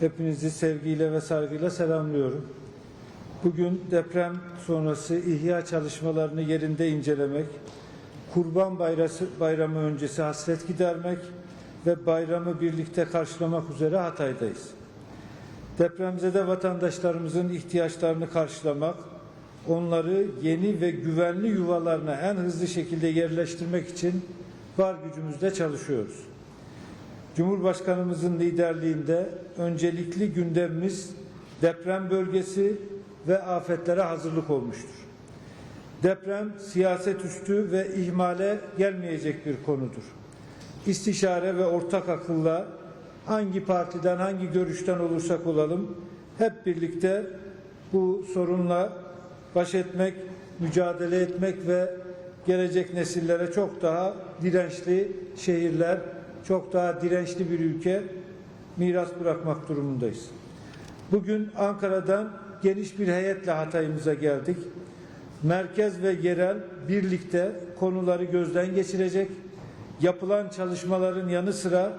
Hepinizi sevgiyle ve saygıyla selamlıyorum. Bugün deprem sonrası ihya çalışmalarını yerinde incelemek, Kurban Bayramı öncesi hasret gidermek ve bayramı birlikte karşılamak üzere Hatay'dayız. Depremzede vatandaşlarımızın ihtiyaçlarını karşılamak, onları yeni ve güvenli yuvalarına en hızlı şekilde yerleştirmek için var gücümüzle çalışıyoruz. Cumhurbaşkanımızın liderliğinde öncelikli gündemimiz deprem bölgesi ve afetlere hazırlık olmuştur. Deprem siyaset üstü ve ihmale gelmeyecek bir konudur. İstişare ve ortak akılla hangi partiden hangi görüşten olursak olalım hep birlikte bu sorunla baş etmek, mücadele etmek ve gelecek nesillere çok daha dirençli şehirler, çok daha dirençli bir ülke miras bırakmak durumundayız. Bugün Ankara'dan geniş bir heyetle Hatay'ımıza geldik. Merkez ve yerel birlikte konuları gözden geçirecek, yapılan çalışmaların yanı sıra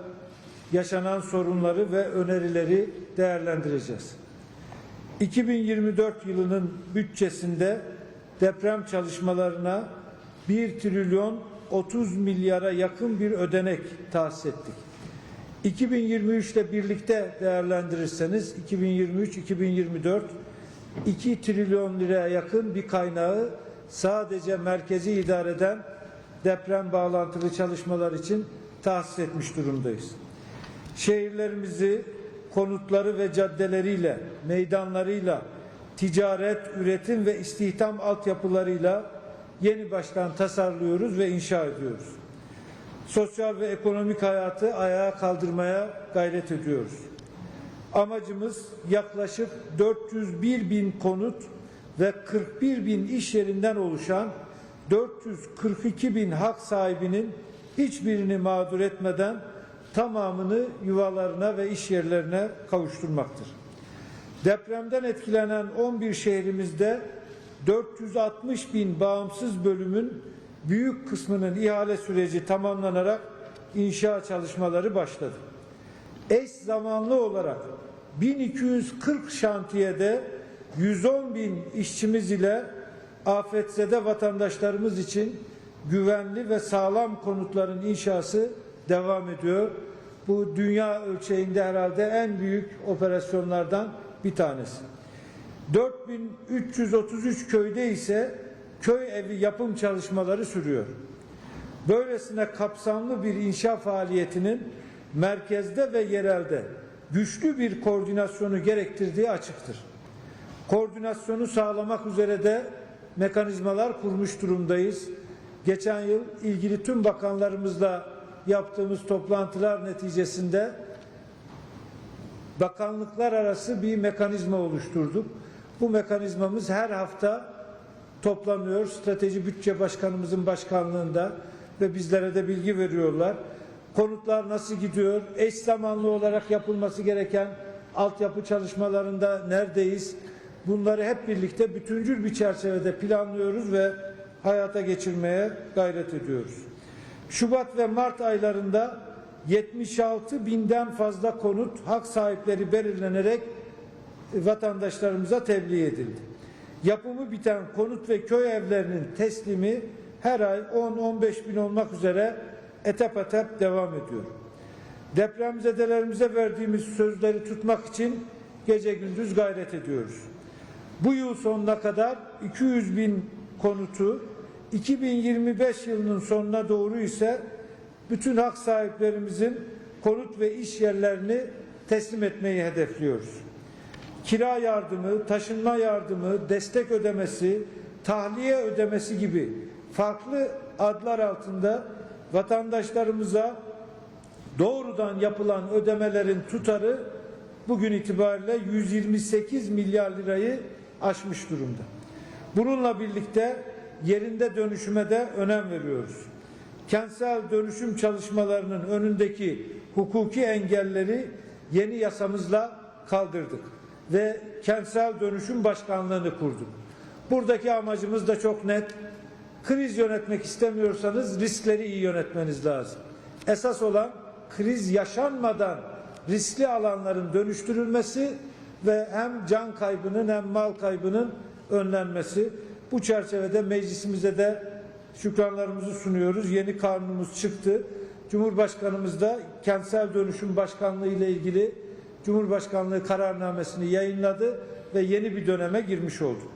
yaşanan sorunları ve önerileri değerlendireceğiz. 2024 yılının bütçesinde deprem çalışmalarına 1 trilyon 30 milyara yakın bir ödenek tahsis ettik. 2023 ile birlikte değerlendirirseniz 2023-2024 2 trilyon liraya yakın bir kaynağı sadece merkezi idareden deprem bağlantılı çalışmalar için tahsis etmiş durumdayız. Şehirlerimizi konutları ve caddeleriyle, meydanlarıyla, ticaret, üretim ve istihdam altyapılarıyla yeni baştan tasarlıyoruz ve inşa ediyoruz. Sosyal ve ekonomik hayatı ayağa kaldırmaya gayret ediyoruz. Amacımız yaklaşık 401 bin konut ve 41 bin iş yerinden oluşan 442 bin hak sahibinin hiçbirini mağdur etmeden tamamını yuvalarına ve iş yerlerine kavuşturmaktır. Depremden etkilenen 11 şehrimizde 460 bin bağımsız bölümün büyük kısmının ihale süreci tamamlanarak inşa çalışmaları başladı. Eş zamanlı olarak 1240 şantiyede 110 bin işçimiz ile afetzede vatandaşlarımız için güvenli ve sağlam konutların inşası devam ediyor. Bu dünya ölçeğinde herhalde en büyük operasyonlardan bir tanesi. 4333 köyde ise köy evi yapım çalışmaları sürüyor. Böylesine kapsamlı bir inşa faaliyetinin merkezde ve yerelde güçlü bir koordinasyonu gerektirdiği açıktır. Koordinasyonu sağlamak üzere de mekanizmalar kurmuş durumdayız. Geçen yıl ilgili tüm bakanlarımızla yaptığımız toplantılar neticesinde bakanlıklar arası bir mekanizma oluşturduk. Bu mekanizmamız her hafta toplanıyor. Strateji Bütçe Başkanımızın başkanlığında ve bizlere de bilgi veriyorlar. Konutlar nasıl gidiyor? Eş zamanlı olarak yapılması gereken altyapı çalışmalarında neredeyiz? Bunları hep birlikte bütüncül bir çerçevede planlıyoruz ve hayata geçirmeye gayret ediyoruz. Şubat ve Mart aylarında 76 binden fazla konut hak sahipleri belirlenerek vatandaşlarımıza tebliğ edildi. Yapımı biten konut ve köy evlerinin teslimi her ay 10-15 bin olmak üzere etap etap devam ediyor. Depremzedelerimize verdiğimiz sözleri tutmak için gece gündüz gayret ediyoruz. Bu yıl sonuna kadar 200 bin konutu, 2025 yılının sonuna doğru ise bütün hak sahiplerimizin konut ve iş yerlerini teslim etmeyi hedefliyoruz. Kira yardımı, taşınma yardımı, destek ödemesi, tahliye ödemesi gibi farklı adlar altında vatandaşlarımıza doğrudan yapılan ödemelerin tutarı bugün itibariyle 128 milyar lirayı aşmış durumda. Bununla birlikte yerinde dönüşüme de önem veriyoruz. Kentsel dönüşüm çalışmalarının önündeki hukuki engelleri yeni yasamızla kaldırdık ve kentsel dönüşüm başkanlığını kurduk. Buradaki amacımız da çok net. Kriz yönetmek istemiyorsanız riskleri iyi yönetmeniz lazım. Esas olan kriz yaşanmadan riskli alanların dönüştürülmesi ve hem can kaybının hem mal kaybının önlenmesi. Bu çerçevede meclisimize de şükranlarımızı sunuyoruz. Yeni kanunumuz çıktı. Cumhurbaşkanımız da kentsel dönüşüm başkanlığı ile ilgili Cumhurbaşkanlığı kararnamesini yayınladı ve yeni bir döneme girmiş olduk.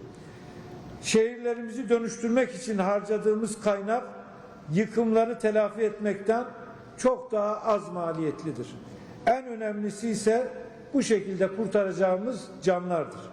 Şehirlerimizi dönüştürmek için harcadığımız kaynak yıkımları telafi etmekten çok daha az maliyetlidir. En önemlisi ise bu şekilde kurtaracağımız canlardır.